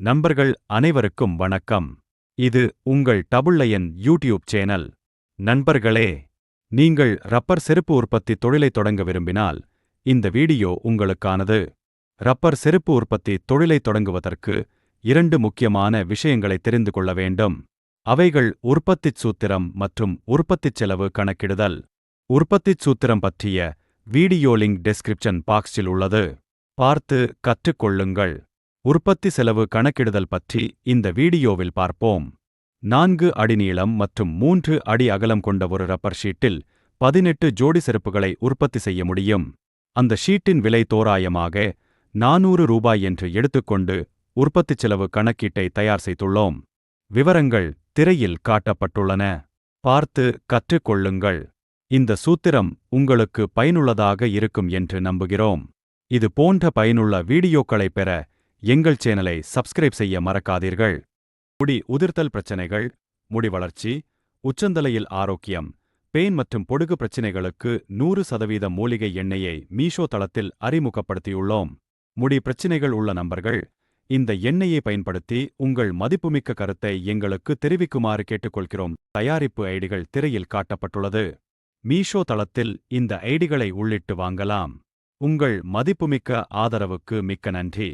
நண்பர்கள் அனைவருக்கும் வணக்கம். இது உங்கள் டபுள்ளையன் யூடியூப் சேனல். நண்பர்களே நீங்கள் ரப்பர் செருப்பு உற்பத்தி தொழிலை தொடங்க விரும்பினால் இந்த வீடியோ உங்களுக்கானது. ரப்பர் செருப்பு உற்பத்தி தொழிலை தொடங்குவதற்கு இரண்டு முக்கியமான விஷயங்களை தெரிந்து கொள்ள வேண்டும். அவைகள் உற்பத்திச் சூத்திரம் மற்றும் உற்பத்திச் செலவு கணக்கிடுதல். உற்பத்திச் சூத்திரம் பற்றிய வீடியோ லிங்க் டெஸ்கிரிப்ஷன் பாக்ஸில் உள்ளது. பார்த்து கற்றுக்கொள்ளுங்கள் உற்பத்தி செலவு கணக்கிடுதல் பற்றி இந்த வீடியோவில் பார்ப்போம். நான்கு அடி நீளம் மற்றும் மூன்று அடி அகலம் கொண்ட ஒரு ரப்பர் ஷீட்டில் பதினெட்டு ஜோடி செருப்புகளை உற்பத்தி செய்ய முடியும். அந்த ஷீட்டின் விலை தோராயமாக நானூறு ரூபாய் என்று எடுத்துக்கொண்டு உற்பத்திச் செலவு கணக்கீட்டை தயார் செய்துள்ளோம். விவரங்கள் திரையில் காட்டப்பட்டுள்ளன. பார்த்து கற்றுக்கொள்ளுங்கள். இந்த சூத்திரம் உங்களுக்கு பயனுள்ளதாக இருக்கும் என்று நம்புகிறோம். இது போன்ற பயனுள்ள வீடியோக்களைப் பெற எங்கள் சேனலை சப்ஸ்கிரைப் செய்ய மறக்காதீர்கள். முடி உதிர்த்தல் பிரச்சனைகள் முடி வளர்ச்சி உச்சந்தலையில் ஆரோக்கியம் பெயின் மற்றும் பொடுகு பிரச்சினைகளுக்கு நூறு சதவீத மூலிகை எண்ணெயை மீஷோ தளத்தில் அறிமுகப்படுத்தியுள்ளோம். முடி பிரச்சினைகள் உள்ள நபர்கள் இந்த எண்ணெயை பயன்படுத்தி உங்கள் மதிப்புமிக்க கருத்தை எங்களுக்கு தெரிவிக்குமாறு கேட்டுக்கொள்கிறோம். தயாரிப்பு ஐடிகள் திரையில் காட்டப்பட்டுள்ளது. மீஷோ தளத்தில் இந்த ஐடிகளை உள்ளிட்டு வாங்கலாம். உங்கள் மதிப்புமிக்க ஆதரவுக்கு மிக்க நன்றி.